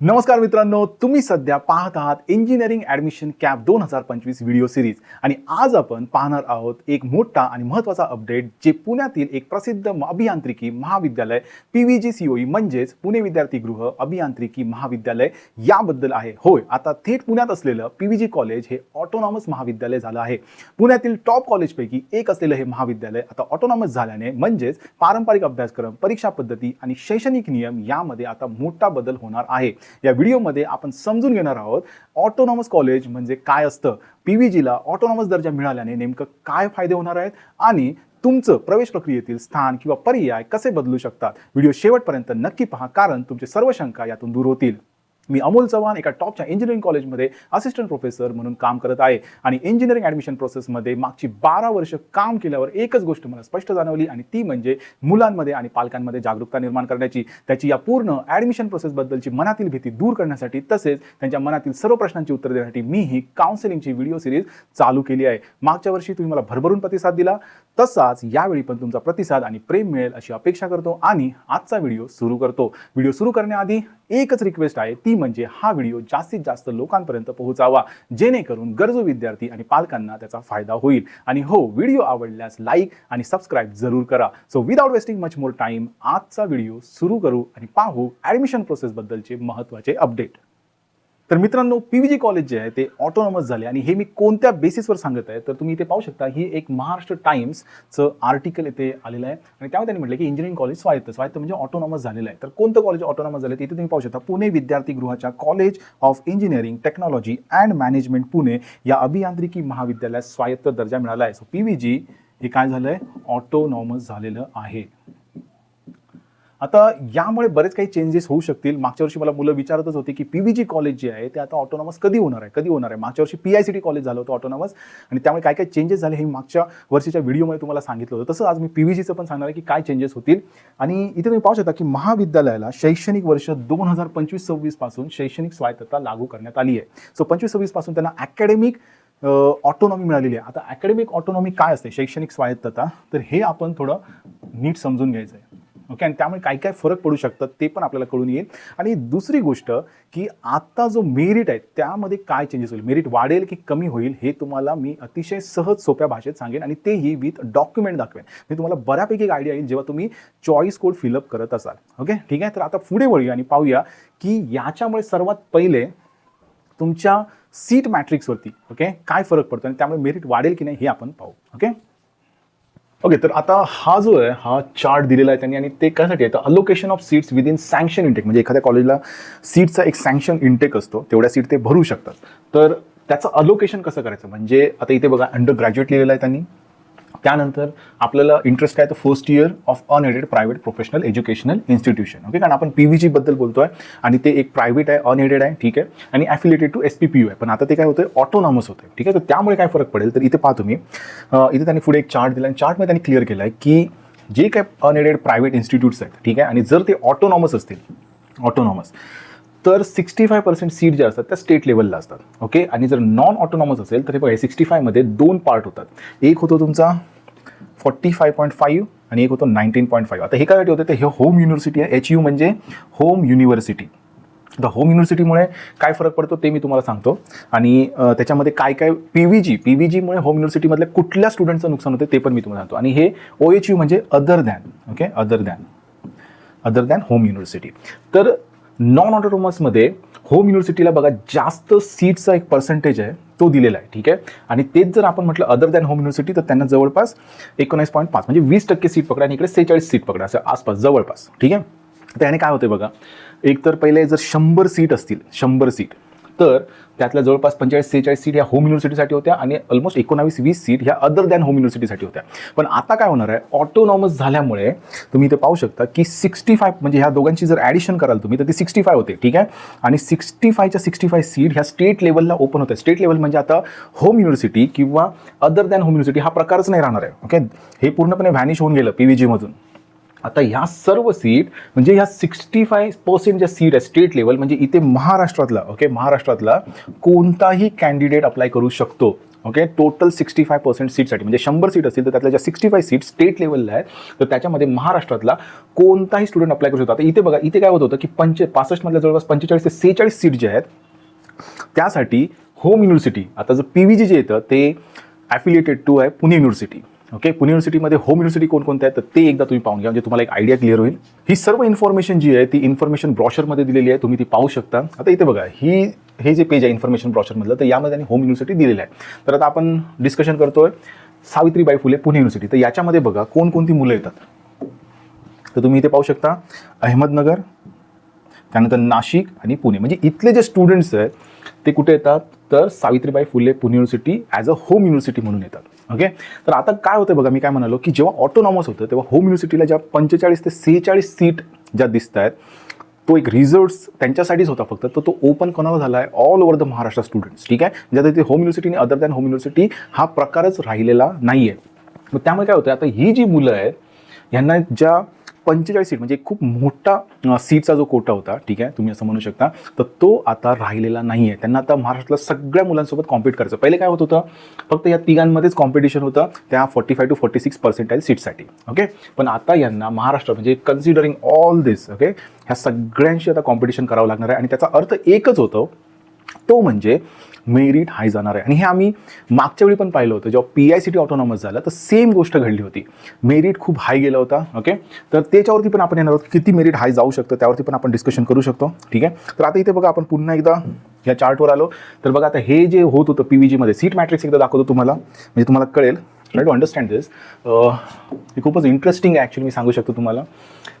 नमस्कार मित्रांनो तुम्ही सध्या पाहत आहात इंजिनिअरिंग ॲडमिशन कॅप दोन हजार पंचवीस व्हिडिओ सिरीज आणि आज आपण पाहणार आहोत एक मोठा आणि महत्त्वाचा अपडेट जे पुण्यातील एक प्रसिद्ध म- अभियांत्रिकी महाविद्यालय P V G C O E E म्हणजेच पुणे विद्यार्थी गृह अभियांत्रिकी महाविद्यालय याबद्दल आहे. होय आता थेट पुण्यात असलेलं पी व्ही जी कॉलेज हे ऑटोनॉमस महाविद्यालय झालं आहे. पुण्यातील टॉप कॉलेजपैकी एक असलेलं हे महाविद्यालय आता ऑटोनॉमस झाल्याने म्हणजेच पारंपरिक अभ्यासक्रम परीक्षा पद्धती आणि शैक्षणिक नियम यामध्ये आता मोठा बदल होणार आहे. या व्हिडिओमध्ये आपण समजून घेणार आहोत ऑटोनॉमस कॉलेज म्हणजे काय असतं? पी व्ही जीला ऑटोनॉमस दर्जा मिळाल्याने नेमकं काय फायदे होणार आहेत? आणि तुमचं प्रवेश प्रक्रियेतील स्थान किंवा पर्याय कसे बदलू शकतात? व्हिडिओ शेवटपर्यंत नक्की पहा कारण तुमचे सर्व शंका यातून दूर होतील. मी अमोल चव्हाण एका टॉपच्या इंजिनिअरिंग कॉलेजमध्ये असिस्टंट प्रोफेसर म्हणून काम करत आहे. आणि इंजिनिअरिंग ॲडमिशन प्रोसेसमध्ये मागची बारा वर्ष काम केल्यावर एकच गोष्ट मला स्पष्ट जाणवली आणि ती म्हणजे मुलांमध्ये आणि पालकांमध्ये जागरूकता निर्माण करण्याची. त्याची या पूर्ण ॲडमिशन प्रोसेसबद्दलची मनातील भीती दूर करण्यासाठी तसेच त्यांच्या मनातील सर्व प्रश्नांची उत्तर देण्यासाठी मी ही काउन्सिलिंगची व्हिडिओ सिरीज चालू केली आहे. मागच्या वर्षी तुम्ही मला भरभरून प्रतिसाद दिला. तसाच यावेळी पण तुमचा प्रतिसाद आणि प्रेम मिळेल अशी अपेक्षा करतो आणि आजचा व्हिडिओ सुरू करतो. व्हिडिओ सुरू करण्याआधी एकच रिक्वेस्ट आहे ती म्हणजे हा व्हिडिओ जास्तीत जास्त लोकांपर्यंत पोहोचावा जेणेकरून गरजू विद्यार्थी आणि पालकांना त्याचा फायदा होईल. आणि हो व्हिडिओ आवडल्यास लाईक आणि सबस्क्राईब जरूर करा. So without wasting much more time आजचा व्हिडिओ सुरू करू आणि पाहू ॲडमिशन प्रोसेसबद्दलचे महत्त्वाचे अपडेट. तर मित्रांनो पी व्ही जी कॉलेज जे आहे ते ऑटोनॉमस झाले. आणि हे मी कोणत्या बेसिसवर सांगत आहे तर तुम्ही इथे पाहू शकता ही एक महाराष्ट्र टाइम्सचं आर्टिकल इथे आलेलं आहे. आणि त्यामध्ये त्यांनी म्हटलं की इंजिनिअरिंग कॉलेज स्वायत्त स्वायत्त म्हणजे ऑटोनॉमस झालेलं आहे. तर कोणतं कॉलेज ऑटोनॉमस झालं ते इथे तुम्ही पाहू शकता. पुणे विद्यार्थी गृहाच्या college of engineering technology and management Pune या अभियांत्रिकी महाविद्यालयास स्वायत्त दर्जा मिळाला आहे. सो पी व्ही जी हे काय झालं आहे ऑटोनॉमस झालेलं आहे. आता यामुळे बरेच काही चेंजेस होऊ शकतील. मागच्या वर्षी मला मुलं विचारतच होती की पी व्ही जी कॉलेज जे आहे ते आता ऑटोनॉमस कधी होणार आहे? कधी होणार आहे? मागच्या वर्षी P I C T college झालं होतं ऑटोनॉमस आणि त्यामुळे काय काय चेंजेस झाले हे मागच्या वर्षीच्या व्हिडिओमध्ये तुम्हाला सांगितलं होतं. तसं आज मी पी व्ही जीचं पण सांगणार आहे की काय चेंजेस होतील. आणि इथे तुम्ही पाहू शकता की महाविद्यालयाला शैक्षणिक वर्ष दोन हजार पंचवीस सव्वीसपासून शैक्षणिक स्वायत्तता लागू करण्यात आली आहे. सो पंचवीस सव्वीसपासून त्यांना अकॅडमिक ऑटोनॉमी मिळालेली आहे. आता अकॅडमिक ऑटोनॉमी काय असते? शैक्षणिक स्वायत्तता. तर हे आपण थोडं नीट समजून घ्यायचं आहे ओके? आणि त्यामुळे काय काय फरक पडू शकतात ते पण आपल्याला कळून येईल. आणि दुसरी गोष्ट की आत्ता जो मेरिट आहे त्यामध्ये काय चेंजेस होईल? मेरिट वाढेल की कमी होईल हे तुम्हाला मी अतिशय सहज सोप्या भाषेत सांगेन आणि तेही विथ डॉक्युमेंट दाखवेन. मी तुम्हाला बऱ्यापैकी एक आयडिया येईल जेव्हा तुम्ही चॉईस कोड फिलअप करत असाल. ओके? ठीक आहे? तर आता पुढे वळूया आणि पाहूया की याच्यामुळे सर्वात पहिले तुमच्या सीट मॅट्रिक्सवरती ओके? काय फरक पडतो आणि त्यामुळे मेरिट वाढेल की नाही हे आपण पाहू. ओके? ओके तर आता हा जो आहे हा चार्ट दिलेला आहे त्यांनी आणि ते कशासाठी आहे? तर allocation of seats within sanction intake म्हणजे एखाद्या कॉलेजला सीटचा एक सँक्शन इंटेक असतो तेवढ्या सीट ते भरू शकतात. तर त्याचं अलोकेशन कसं करायचं? म्हणजे आता इथे बघा अंडर ग्रॅज्युएट लिहिलेलं आहे त्यांनी. त्यानंतर आपल्याला इंटरेस्ट काय? तर first year of unaided private professional educational institution okay कारण आपण पी व्ही जीबद्दल बोलतोय आणि ते एक प्रायव्हेट आहे अनएडेड आहे ठीक आहे? आणि affiliated to S P P U आहे. पण आता ते काय होतं ऑटोनॉमस होतं ठीक आहे? तर त्यामुळे काय फरक पडेल? तर इथे पाहा तुम्ही. इथे त्यांनी पुढे एक चार्ट दिला आणि चार्टमध्ये त्यांनी क्लिअर केलं आहे की जे काय अनएडेड प्रायव्हेट इन्स्टिट्यूट्स आहेत ठीक आहे? आणि जर ते ऑटोनॉमस असतील ऑटोनॉमस तर सिक्स्टी फाय पर्सेंट सीट ज्या असतात त्या स्टेट लेवलला असतात. ओके? आणि जर नॉन ऑटोनॉमस असेल तर हे बघा सिक्स्टी फायमध्ये दोन पार्ट होतात. एक होतो तुमचा फॉर्टी फाय पॉईंट फाईव्ह आणि एक होतो नाईन्टीन पॉईंट फाईव्ह आता हे काय होते? ते हे होम युनिव्हर्सिटी आहे. एच यू म्हणजे होम युनिव्हर्सिटी तर होम युनिव्हर्सिटीमुळे काय फरक पडतो ते मी तुम्हाला सांगतो. आणि त्याच्यामध्ये काय काय P V G P V जीमुळे home युनिव्हर्सिटीमधल्या कुठल्या स्टुडंटचं नुकसान होते ते पण मी तुम्हाला सांगतो. आणि हे ओ एच यू म्हणजे other than okay other than other than home university तर नॉन ऑटोनॉमसमध्ये होम युनिव्हर्सिटीला बघा जास्त सीटचा एक पर्सेंटेज आहे तो दिलेला आहे ठीक आहे? आणि तेच जर आपण म्हटलं अदर दॅन होम युनिव्हर्सिटी तर त्यांना जवळपास एकोणीस पॉईंट पाच म्हणजे वीस टक्के सीट पकडा आणि इकडे सेहेचाळीस सीट पकडा असं आसपास जवळपास ठीक आहे? त्याने काय होते बघा एक तर पहिले जर शंभर सीट असतील शंभर सीट तर त्यातल्या जवळपास पंचेचाळीस सेहेचाळीस सीट ह्या होम युनिव्हर्सिटीसाठी होत्या आणि ऑलमोस्ट एकोणावीस वीस सीट ह्या अदर दॅन होम युनिव्हर्सिटीसाठी होत्या. पण आता काय होणार आहे? ऑटोनॉमस झाल्यामुळे तुम्ही इथे पाहू शकता की सिक्स्टी फाय म्हणजे ह्या दोघांची जर ॲडिशन कराल तुम्ही तर ती सिक्स्टी फाय होते ठीक आहे? आणि सिक्स्टी फायच्या सिक्स्टी फाय सीट ह्या स्टेट लेवलला ओपन होत्या. स्टेट लेवल म्हणजे आता होम युनिव्हर्सिटी किंवा अदर दॅन होम युनिव्हर्सिटी हा प्रकारच नाही राहणार आहे ओके हे पूर्णपणे व्हॅनिश होऊन गेलं पी व्ही जीमधून आता ह्या सर्व सीट म्हणजे ह्या सिक्स्टी फाय पर्सेंट ज्या सीट आहे स्टेट लेवल म्हणजे इथे महाराष्ट्रातला ओके महाराष्ट्रातला कोणताही कॅन्डिडेट अप्लाय करू शकतो okay total sixty five percent सीटसाठी म्हणजे शंभर सीट असतील तर त्यातल्या ज्या सिक्स्टी फाय सीट स्टेट लेवलला आहेत तर त्याच्यामध्ये महाराष्ट्रातला कोणताही स्टुडंट अप्लाय करू शकतो. आता इथे बघा इथे काय होत होतं की पंचे पासष्टमधल्या जवळपास पंचेचाळीस ते सेहेचाळीस सीट ज्या आहेत त्यासाठी होम युनिव्हर्सिटी आता जर पी व्ही जी जे येतं ते ॲफिलिएटेड टू आहे पुणे युनिव्हर्सिटी ओके पुणे युनिव्हर्सिटीमध्ये होम युनिव्हर्सिटी कोणकोणत्या आहेत तर ते एकदा तुम्ही पाहून घ्या म्हणजे तुम्हाला एक आयडिया क्लिअर होईल. ही सर्व इन्फॉर्मेशन जी आहे ती इन्फॉर्मेशन ब्रॉशरमध्ये दिलेली आहे तुम्ही ती पाहू शकता. आता इथे बघा ही हे जे पेज आहे इन्फॉर्मेशन ब्रॉशरमधलं तर यामध्ये आणि होम युनिव्हर्सिटी दिलेलं आहे. तर आता आपण डिस्कशन करतोय सावित्रीबाई फुले पुणे युनिव्हर्सिटी तर याच्यामध्ये बघा कोणकोणती मुलं येतात. तर तुम्ही इथे पाहू शकता अहमदनगर त्यानंतर नाशिक आणि पुणे. म्हणजे इथले जे स्टुडंट्स आहेत ते कुठे येतात? तर Savitribai Phule Pune university as a home university म्हणून येतात. ओके तर आता काय होतं बघा मी काय म्हणालो की जेव्हा ऑटोनॉमस होतं तेव्हा होम युनिव्हर्सिटीला ज्या पंचेचाळीस ते सेहेचाळीस सीट ज्या दिसत आहेत तो एक रिझर्ट्स त्यांच्यासाठीच होता फक्त. तर तो ओपन कोणाला झाला आहे all over the Maharashtra students ठीक आहे? ज्या तिथे होम युनिव्हर्सिटी आणि अदर दॅन होम युनिव्हर्सिटी हा प्रकारच राहिलेला नाही आहे मग त्यामुळे काय होतं आता ही जी मुलं आहेत यांना ज्या पंचेचाळीस सीट म्हणजे खूप मोठा सीटचा जो कोटा होता ठीक आहे तुम्ही असं म्हणू शकता तर तो आता राहिलेला नाही आहे त्यांना आता महाराष्ट्रातल्या सगळ्या मुलांसोबत कॉम्पिट करायचं. पहिले काय होत होतं फक्त या तिघांमध्येच कॉम्पिटिशन होतं त्या forty five to forty six percentile सीटसाठी okay पण आता यांना महाराष्ट्र म्हणजे कन्सिडरिंग ऑल दिस ओके ह्या सगळ्यांशी आता कॉम्पिटिशन करावं लागणार आहे. आणि त्याचा अर्थ एकच होतो तो म्हणजे मेरिट हाय जाणार आहे. आणि हे आम्ही मागच्या वेळी पण पाहिलं होतं जेव्हा P I C T autonomous झालं तर सेम गोष्ट घडली होती. मेरिट खूप हाय गेला होता ओके तर त्याच्यावरती पण आपण येणार आहोत किती मेरिट हाय जाऊ शकतं त्यावरती पण आपण डिस्कशन करू शकतो ठीक आहे? तर आता इथे बघा आपण पुन्हा एकदा या चार्टवर आलो. तर बघा आता हे जे होत होतं पी व्ही जीमध्ये सीट मॅट्रिक्स एकदा दाखवतो तुम्हाला म्हणजे तुम्हाला कळेल. ट्राय टू अंडरस्टँड दिस हे खूपच इंटरेस्टिंग आहे ॲक्च्युली मी सांगू शकतो तुम्हाला.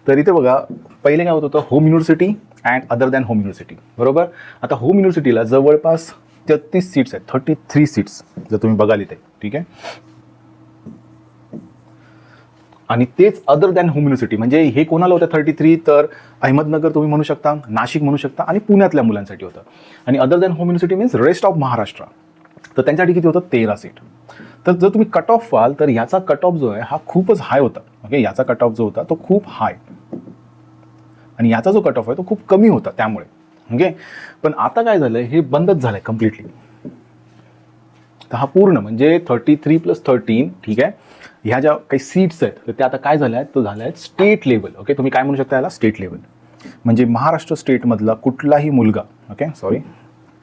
तर इथे बघा पहिले काय होत होतं? Home university and other than home university बरोबर? आता होम युनिव्हर्सिटीला जवळपास तेहतीस सीट्स आहेत. थर्टी थ्री सीट्स जर तुम्ही बघाल इथे. ठीक आहे? आणि तेच अदर दॅन होम युनिव्हर्सिटी म्हणजे हे कोणाला होतं? थर्टी थ्री तर अहमदनगर तुम्ही म्हणू शकता नाशिक म्हणू शकता आणि पुण्यातल्या मुलांसाठी होतं. आणि other than home university means rest of Maharashtra तर त्यांच्यासाठी किती होतं? तेरा सीट तर जर तुम्ही कट ऑफ व्हाल तर याचा कट ऑफ जो आहे हा खूपच हाय होता. ओके याचा कट ऑफ जो होता तो खूप हाय आणि याचा जो कट ऑफ आहे तो खूप कमी होता त्यामुळे. ओके पण आता काय झालं हे बंदच झालं आहे कम्प्लिटली तर हा पूर्ण म्हणजे थर्टी थ्री प्लस थर्टीन ठीक आहे? ह्या ज्या काही सीट्स आहेत तर त्या आता काय झाल्या आहेत? तर झाल्या आहेत स्टेट लेवल ओके तुम्ही काय म्हणू शकता याला? स्टेट लेवल म्हणजे महाराष्ट्र स्टेटमधला कुठलाही मुलगा ओके सॉरी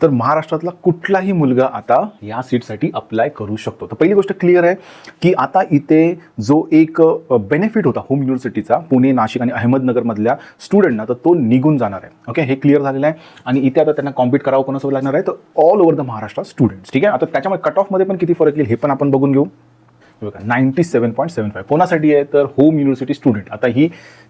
तर महाराष्ट्रातला कुठलाही मुलगा आता या सीटसाठी अप्लाय करू शकतो. तर पहिली गोष्ट क्लिअर आहे की आता इथे जो एक बेनिफिट होता होम युनिव्हर्सिटीचा पुणे नाशिक आणि अहमदनगरमधल्या स्टुडंटना तर तो निघून जाणार आहे. ओके हे क्लिअर झालेलं आहे. आणि इथे आता त्यांना कॉम्पिट करावं कोणासोबत लागणार आहे? तर all over the Maharashtra students ठीक आहे? आता त्याच्यामुळे कट ऑफमध्ये पण किती फरक येईल हे पण आपण बघून घेऊ. बघा ninety seven point seven five कोणासाठी आहे? तर होम युनिव्हर्सिटी स्टुडंट आता ही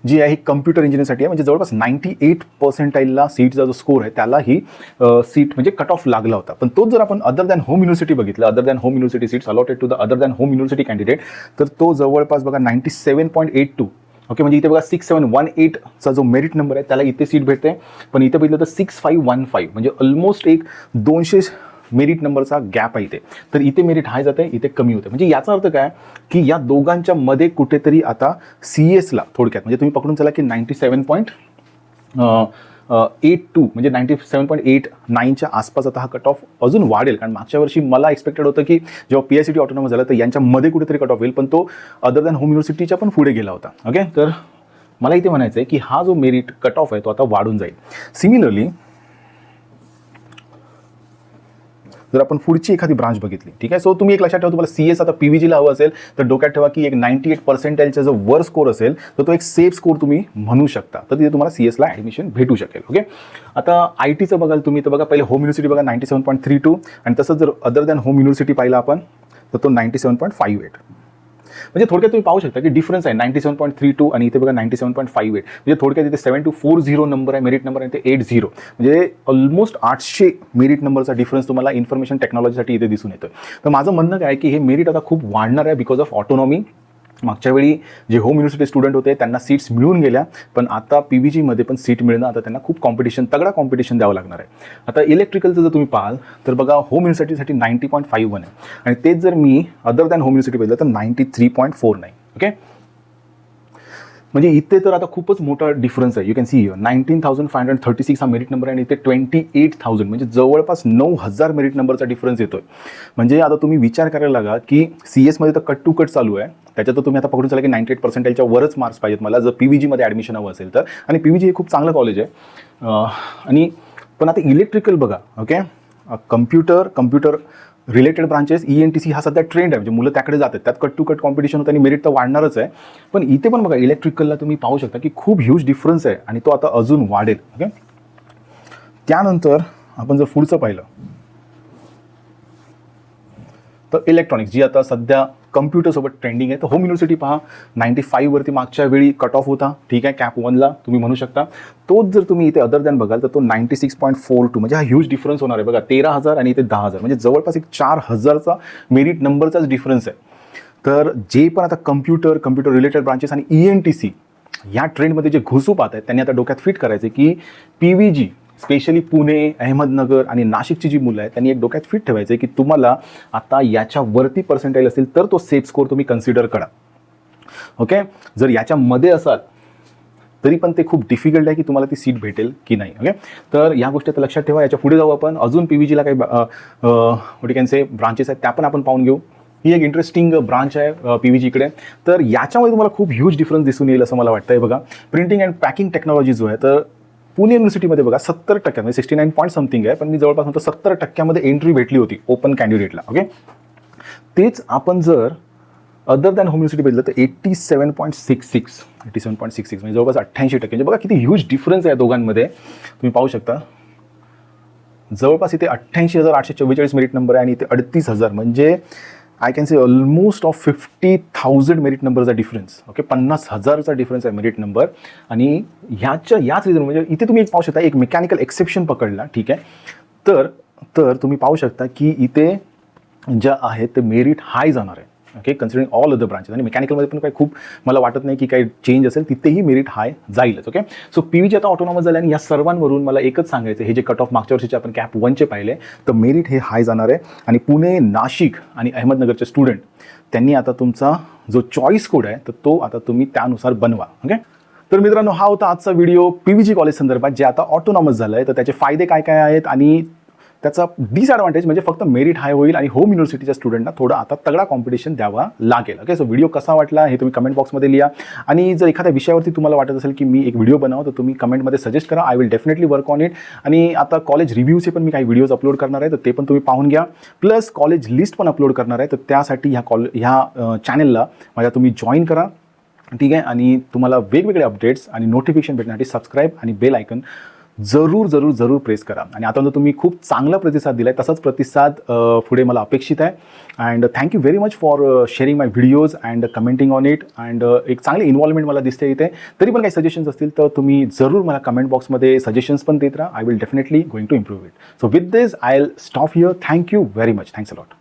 जी आहे ही कम्प्युटर इंजिनियरसाठी आहे. म्हणजे जवळपास नाईन्टी एट पर्सेंटाईलला सीटचा जो स्कोर आहे त्याला ही सीट म्हणजे कट ऑफ लागला होता. पण तोच जर आपण अदर दॅन होम युनिव्हर्सिटी बघितलं other than home university seats allotted to the other than home university candidate तर तो जवळपास बघा ninety seven point eight two okay म्हणजे इथे बघा सिक्स सेवन वन एटचा जो मेरिट नंबर आहे त्याला इथे सीट भेटते. पण इथे बघितलं तर सिक्स फाईव्ह वन फाईव्ह म्हणजे ऑलमोस्ट एक दोनशे मेरिट नंबरचा गॅप आहे इथे. तर इथे मेरिट हाय जाते इथे कमी होते म्हणजे याचा अर्थ काय? की या दोघांच्या मध्ये कुठेतरी आता सी एसला थोडक्यात म्हणजे तुम्ही पकडून चला की नाईन्टी म्हणजे सेवन पॉईंट एट टू म्हणजे नाईन्टी सेवन पॉईंट एट नाईनच्या आसपास आता हा कट ऑफ अजून वाढेल. कारण मागच्या वर्षी मला एक्सपेक्टेड होतं की जेव्हा P I C T autonomous झालं तर यांच्यामध्ये कुठेतरी कट ऑफ होईल. पण तो अदर दॅन होम युनिव्हर्सिटीच्या पण पुढे गेला होता. ओके तर मला इथे म्हणायचं आहे की हा जो मेरिट कट ऑफ आहे तो आता वाढून जाईल. सिमिलरली जर आपण पुढची एखादी ब्रांच बघितली ठीक आहे? सो तुम्ही एक लक्षात ठेवा तुम्हाला सी एस आता पी व्ही जीला हवं असेल तर डोक्यात ठेवा की एक नाईन्टी एट पर्सेंटाईलचा जो वर स्कोर असेल तर तो एक सेफ स्कोर तुम्ही म्हणू शकता. तर तिथे तुम्हाला सी एसला ॲडमिशन भेटू शकेल ओके आता आय टीचं बघाल तुम्ही तर बघा पहिले होम युनिव्हर्सिटी बघा ninety seven point three two आणि तसंच जर अदर दॅन होम युनिव्हर्सिटी पाहिलं आपण तर तो ninety seven point five eight म्हणजे थोडक्यात तुम्ही पाहू शकता की डिफरन्स आहे. Ninety seven point three two आणि इथे बघा ninety seven point five eight म्हणजे थोडक्यात इथे seven two four zero number आहे मेरिट नंबर आहे ते एट झिरो म्हणजे ऑलमोस्ट आठशे मेरिट नंबरचा डिफरन्स तुम्हाला इन्फॉर्मेशन टेक्नॉलॉजीसाठी इथे दिसून येतं तर माझं म्हणणं काय आहे की हे मेरिट आता खूप वाढणार आहे बिकॉज ऑफ ऑटोनॉमी मागच्या वेळी जे होम युनिव्हर्सिटी स्टुडंट होते त्यांना सीट्स मिळून गेल्या पण आता पी व्ही जीमध्ये पण सीट मिळणं आता त्यांना खूप कॉम्पिटिशन तगडा कॉम्पिटिशन द्यावं लागणार आहे. आता इलेक्ट्रिकलचं जर तुम्ही पाहाल तर बघा होम युनिव्हर्सिटीसाठी नाईन्टी पॉईंट फाईव्ह वन आहे. आणि तेच जर मी अदर दॅन होम युनिव्हर्सिटी बघितलं तर ninety three point four nine okay म्हणजे इथे तर आता खूपच मोठा डिफरन्स आहे. You can see nineteen thousand five hundred thirty six हा मेरिट नंबर आहे आणि इथे ट्वेंटी एट थाउजंड म्हणजे जवळपास नऊ हजार मेरिट नंबरचा डिफरन्स येतो आहे म्हणजे आता तुम्ही विचार करायला लागा की सी एसमध्ये तर कट टू कट चालू आहे. त्याच्यात तुम्ही आता पकडून चाला की नाईन्टी एट पर्सेंटेजच्या वरच मार्क्स पाहिजेत मला. जर पी व्ही जीमध्ये ॲडमिशन हवं असेल तर. आणि पी व्ही जी हे खूप चांगलं कॉलेज आहे. आणि पण आता इलेक्ट्रिकल बघा okay computer computer related branches E N T C हा सध्या ट्रेंड आहे. म्हणजे मुलं त्याकडे जातात त्यात कट टू कट कॉम्पिटिशन होतं आणि मेरिट तर वाढणारच आहे. पण इथे पण बघा इलेक्ट्रिकलला तुम्ही पाहू शकता की खूप ह्यूज डिफरन्स आहे आणि तो आता अजून वाढेल. ओके त्यानंतर आपण जर पुढचं पाहिलं तर इलेक्ट्रॉनिक्स जी आता सध्या कम्प्युटरसोबत ट्रेंडिंग आहे. तर होम युनिव्हर्सिटी पहा नाईन्टी फाईव्हवरती मागच्या वेळी कट ऑफ होता. ठीक आहे कॅप वनला तुम्ही म्हणू शकता. तोच जर तुम्ही इथे अदर दॅन बघाल तर तो ninety six point four two म्हणजे हा ह्यूज डिफरन्स होणार आहे. बघा तेरा हजार आणि इथे दहा हजार म्हणजे जवळपास एक चार हजारचा मेरिट नंबरचाच डिफरन्स आहे. तर जे पण आता कम्प्युटर कम्प्युटर रिलेटेड ब्रांचेस आणि ई एन टी सी या ट्रेंडमध्ये जे घुसू पाहत आहेत त्यांनी आता डोक्यात फिट करायचे की P V G specially Pune Ahmednagar आणि नाशिकची जी मुलं आहेत त्यांनी एक डोक्यात फिट ठेवायचं आहे की तुम्हाला आता याच्यावरती पर्सेंटाईल असेल तर तो सेफ स्कोर तुम्ही कन्सिडर करा. ओके जर याच्यामध्ये असाल तरी पण ते खूप डिफिकल्ट आहे की तुम्हाला ती सीट भेटेल की नाही. ओके तर या गोष्टी आता लक्षात ठेवा याच्यापुढे जाऊ आपण. अजून पी व्ही जीला काही वॉट कॅन से ब्रांचेस आहेत त्या पण आपण पाहून घेऊ. ही एक इंटरेस्टिंग ब्रांच आहे पी व्ही जीकडे तर याच्यामध्ये तुम्हाला खूप ह्यूज डिफरन्स दिसून येईल असं मला वाटतं आहे बघा. प्रिंटिंग अँड पॅकिंग टेक्नॉलॉजी जो आहे तर पुणे युनिव्हर्सिटीमध्ये बघा सत्तर टक्क्या म्हणजे सिक्स्टी नाईन पॉईंट समथिंग आहे पण मी जवळपास म्हणतो सत्तर टक्क्यामध्ये एंट्री भेटली होती ओपन कॅन्डिडेटला ओके तेच आपण जर अदर दॅन होम युनिव्हर्सिटी बघितलं तर eighty seven point six six eighty seven point six six म्हणजे जवळपास अठ्ठ्याऐंशी टक्के म्हणजे बघा किती ह्यूज डिफरन्स आहे दोघांमध्ये. तुम्ही पाहू शकता जवळपास इथे अठ्ठ्याऐंशी हजार आठशे चव्वेचाळीस मेरिट नंबर आहे आणि इथे अडतीस हजार म्हणजे I can say almost of fifty thousand merit नंबरचा डिफरन्स ओके पन्नास हजारचा डिफरन्स आहे मेरिट नंबर आणि ह्याच्या याच रिझन म्हणजे इथे तुम्ही एक पाहू शकता एक मेकॅनिकल एक्सेप्शन पकडला ठीक आहे? तर तर तुम्ही पाहू शकता की इथे ज्या आहेत ते मेरिट हाय जाणार आहे. Okay considering all other branches आणि मेकॅनिकलमध्ये पण काही खूप मला वाटत नाही की काही चेंज असेल तिथेही मेरिट हाय जाईलच okay so P V G आता ऑटोनॉमस झाले आणि या सर्वांवरून मला एकच सांगायचं हे जे कट ऑफ मागच्या वर्षीचे आपण कॅप वनचे पाहिले तर मेरिट हे हाय जाणार आहे. आणि पुणे नाशिक आणि अहमदनगरचे स्टुडंट त्यांनी आता तुमचा जो चॉईस कोड आहे तर तो आता तुम्ही त्यानुसार बनवा ओके तर मित्रांनो हा होता आजचा video P V G college संदर्भात जे आता ऑटोनॉमस झालं आहे तर त्याचे फायदे काय काय आहेत आणि त्याचा डिसॲडव्हान्टेज म्हणजे फक्त मेरिट हाय होईल आणि होम युनिव्हर्सिटीच्या स्टुडंटना थोडा आता तगडा कॉम्पिटिशन द्यावा लागेल. ओके सो व्हिडिओ कसा वाटला हे तुम्ही कमेंट बॉक्समध्ये लिहा. आणि जर एखाद्या विषयावरती तुम्हाला वाटत असेल की मी एक व्हिडिओ बनवा तर तुम्ही कमेंटमध्ये सजेस्ट करा. I will definitely work on it आणि आता कॉलेज रिव्ह्यूचे पण मी काही व्हिडिओज अपलोड करणार आहे तर ते पण तुम्ही पाहून घ्या. प्लस कॉलेज लिस्ट पण अपलोड करणार आहे तर त्यासाठी ह्या कॉल ह्या चॅनलला माझ्या तुम्ही जॉईन करा. ठीक आहे? आणि तुम्हाला वेगवेगळे अपडेट्स आणि नोटिफिकेशन भेटण्यासाठी सबस्क्राईब आणि बेल आयकन जरूर जरूर जरूर प्रेस करा. आणि आता तुम्ही खूप चांगला प्रतिसाद दिला आहे तसाच प्रतिसाद पुढे मला अपेक्षित आहे. And thank you very much for sharing my videos and commenting on it and एक चांगली इन्व्हॉल्वमेंट मला दिसते इथे. तरी पण काही सजेशन्स असतील तर तुम्ही जरूर मला कमेंट बॉक्समध्ये सजेशन्स पण देत राहा. I will definitely going to improve it so with this I will stop here thank you very much thanks a lot